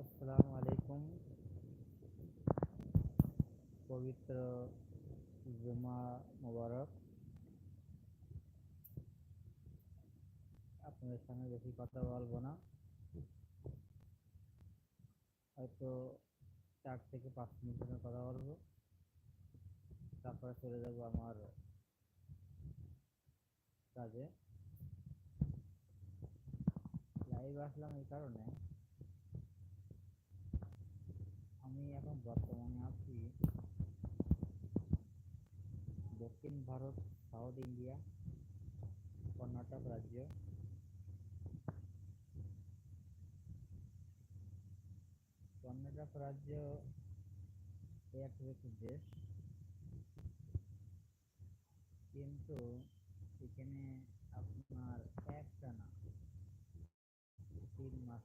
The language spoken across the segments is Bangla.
আসসালামু আলাইকুম পবিত্র জুমা মোবারক। আপনাদের সঙ্গে বেশি কথা বলব না। হয়তো চার থেকে পাঁচ মিনিট মিনিটের কথা বলব। তারপরে চলে যাব আমার কাজে। লাইভ আসলাম এই কারণে। আমি এখন বর্তমানে আছি দক্ষিণ ভারত, সাউথ ইন্ডিয়া, কর্ণাটক রাজ্য। কর্ণাটক রাজ্য এক একটি দেশ। কিন্তু এখানে আপনার একটানা তিন মাস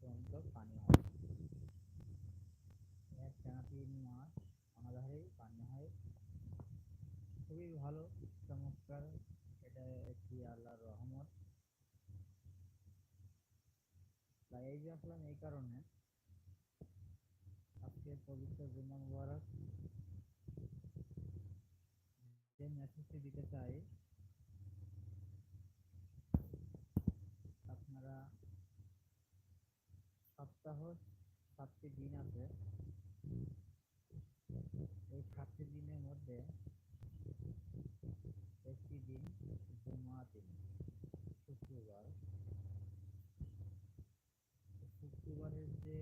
পর্যন্ত পানি হয় তিন মাস অনাধারেই পানি হয়। খুবই ভালো, চমৎকার। এটা একটি আল্লাহর রহমত। তাই যে আসলাম এই কারণে। আজকে পবিত্র জুম্মা মুবারক। যে মেসেজটি দিতে চাই, আপনারা সপ্তাহ সাতটি দিন আছে। সাতটি দিনের মধ্যে একটি দিন দিন, শুক্রবার। শুক্রবারের যে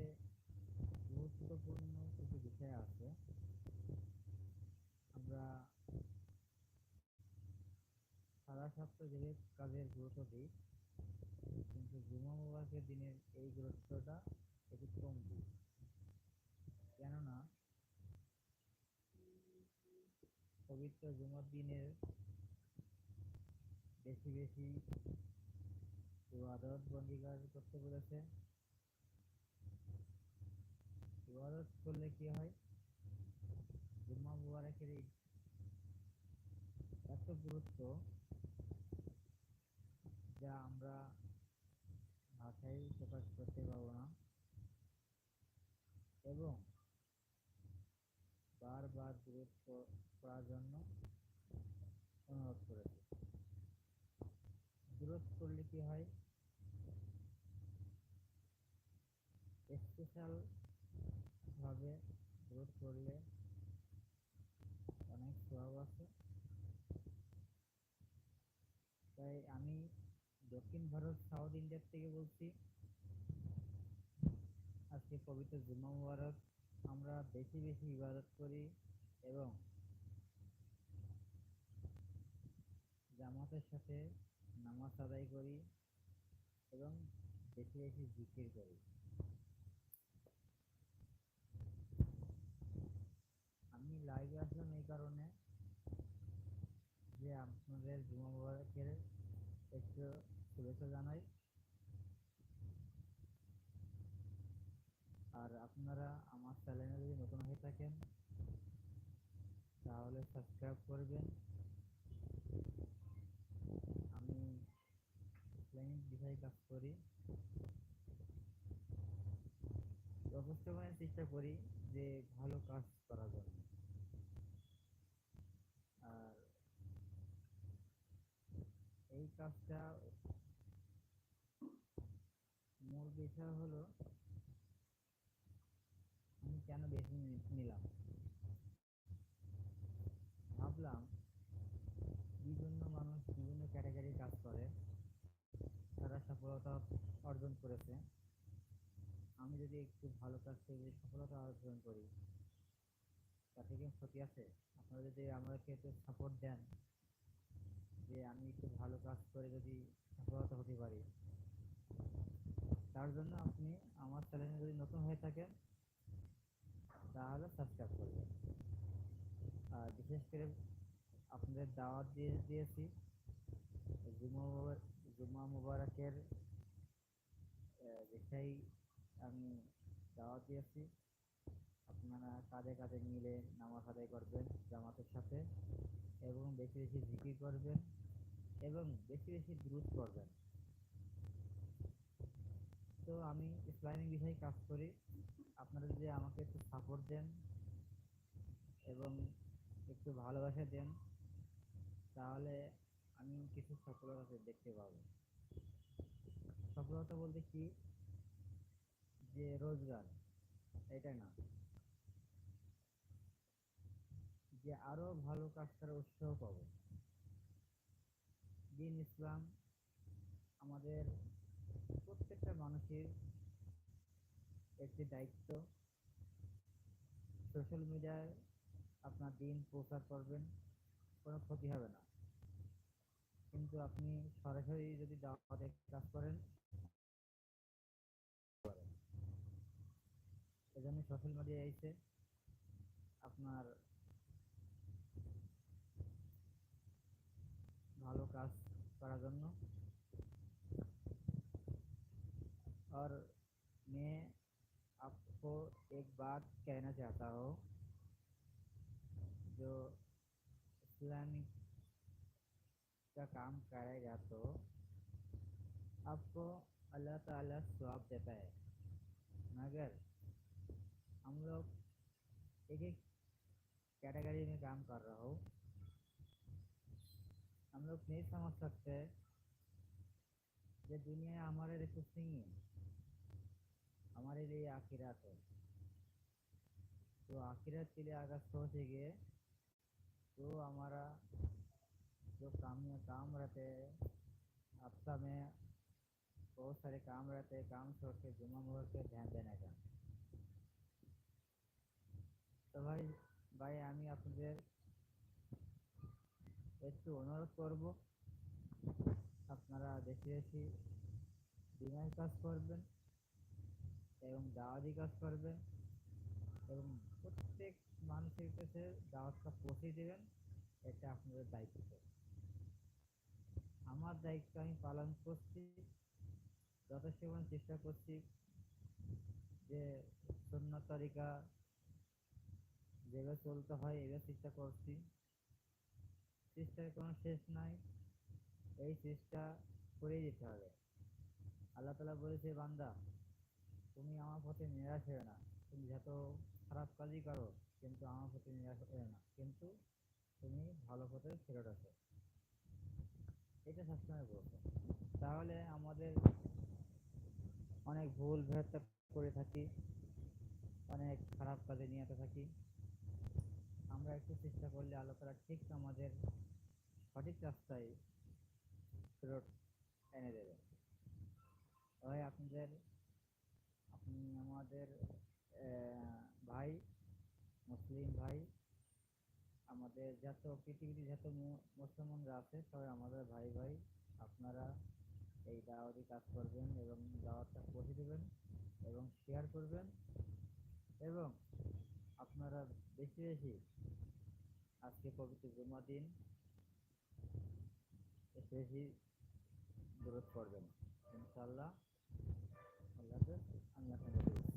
গুরুত্বপূর্ণ কিছু বিষয় আছে, আমরা সারা সপ্তাহ যে কাজের গুরুত্ব দিই, কিন্তু জুমা মুবারকের দিনের এই গুরুত্বটা একটু কম দিই। কেননা পবিত্র জুমার দিনের বেশি বেশি ইবাদত বন্দিগার করতে বলেছে। ইবাদত করলে কি হয়? জুম্মা মুবারকের এত গুরুত্ব যা আমরা ভাষায় প্রকাশ করতে পারব না। এবং বারবার গুরুত্ব করার জন্য অনুরোধ করলে কি হয়? করলে অনেক আছে। তাই আমি দক্ষিণ ভারত, সাউথ ইন্ডিয়ার থেকে বলছি, আজকে পবিত্র জুম্মা মুবারক। আমরা বেশি বেশি ইবাদত করি এবং জামাতের সাথে নামাজ আদায় করি এবং বেশি বেশি জিকির করি। আমি লাইভে আসলাম এই কারণে যে আপনাদের জুমা মুবারকের একটু শুভেচ্ছা জানাই। আর আপনারা আমার চ্যানেলে যদি নতুন হয়ে থাকেন, তাহলে সাবস্ক্রাইব করবেন। আমি ইসলামিক বিষয়ে কাজ করি। যথেষ্ট মানে চেষ্টা করি যে ভালো কাজ করার জন্য। আর এই কাজটা মূল বিষয় হলো আমি কেন বেছে নিলাম? ভাবলাম বিভিন্ন মানুষ বিভিন্ন ক্যাটাগরি কাজ করে। তারা সফলতা অর্জন করেছে। আমি যদি একটু ভালো কাজ করে যদি সফলতা অর্জন করি, তাতে কি ক্ষতি আছে? আপনারা যদি আমাকে একটু সাপোর্ট দেন, যে আমি একটু ভালো কাজ করে যদি সফলতা হতে পারি, তার জন্য আপনি আমার চ্যানেলে যদি নতুন হয়ে থাকেন, তাহলে সাবস্ক্রাইব করবেন। আর বিশেষ করে আপনাদের দাওয়াত দিয়ে দিয়েছি। জুমা মুবারকের বিষয় আমি দাওয়াত দিয়েছি। আপনারা কাঁধে কাঁধে মিলে নামাজ আদায় করবেন জামাতের সাথে এবং বেশি বেশি জিকির করবেন এবং বেশি বেশি দ্রুত করবেন তো আমি ইসলামিক বিষয়ে কাজ করি। আপনারা যদি আমাকে একটু সাপোর্ট দেন এবং একটু ভালোবাসা দেন তাহলে আমি কিছু সফলতা দেখতে পাবো। সফলতা বলতে কি? যে রোজগার, এটা না। যে আরও ভালো কাজ করার উৎসাহ পাবো। দিন ইসলাম আমাদের প্রত্যেকটা মানুষের একটি দায়িত্ব। সোশ্যাল মিডিয়ায় আপনার দিন প্রচার করবেন, কোনো ক্ষতি হবে না। কিন্তু আপনি সরাসরি যদি দাওয়াতে কাজ করেন এজন্য সোশ্যাল মিডিয়া এসে আপনার ভালো কাজ করার জন্য और मैं आपको एक बात कहना चाहता हूँ जो इस्लामिक का काम करेगा तो आपको अल्लाह ताला स्वाब देता है। मगर हम लोग एक एक कैटेगरी में काम कर रहा हूँ। हम लोग नहीं समझ सकते ये दुनिया हमारे लिए कुछ नहीं है, हमारे लिए आखिरत है। तो आखिरत के लिए अगर सोचेंगे तो हमारा जो काम काम रहते हैं हफ्ता में बहुत सारे काम रहते हैं काम छोड़ के जुम्मा मोहर के ध्यान देने का তো ভাই ভাই আমি আপনাদের একটু অনুরোধ করব আপনারা বেশি বেশি দিনের কাজ করবেন এবং দাওয়াতি কাজ করবেন এবং প্রত্যেক মানুষের কাছে দাওয়াতটা পৌঁছে দেবেন এটা আপনাদের দায়িত্ব আমার দায়িত্ব আমি পালন করছি যথেষ্ট পরিমাণ চেষ্টা করছি যে সন্ন্য তালিকা যেভাবে চলতে হয় এভাবে চেষ্টা করছি। চেষ্টার কোনো শেষ নাই, এই চেষ্টা করেই যেতে হবে। আল্লাহ তালা বলেছে, বান্দা, তুমি আমার পথে নিরাশ হয়ে না। তুমি যত খারাপ কাজই করো, কিন্তু আমার পথে নিরাশ হয়ে না। কিন্তু তুমি ভালো পথে ফেরত আসো। এটা সবসময় বলব। তাহলে আমাদের অনেক ভুল ভ্রান্তি করে থাকি, অনেক খারাপ কাজে নিয়ে থাকি। আমরা একটু চেষ্টা করলে আল্লাহ তালা ঠিক আমাদের সঠিক রাস্তায় ফেরত এনে দেবে। তবে আপনাদের, আপনি আমাদের ভাই, মুসলিম ভাই আমাদের যত পৃথিবীতে যত মুসলমানরা আছে, সবাই আমাদের ভাই ভাই, আপনারা এই দাওয়াতি কাজ করবেন এবং দাওয়াতটা পৌঁছে দেবেন এবং শেয়ার করবেন এবং আপনারা বেশি বেশি আজকে পবিত্র জুমা দিন বেশি দূরত করবেন ইনশাল্লাহ আল্লাহ আমি আপনাদের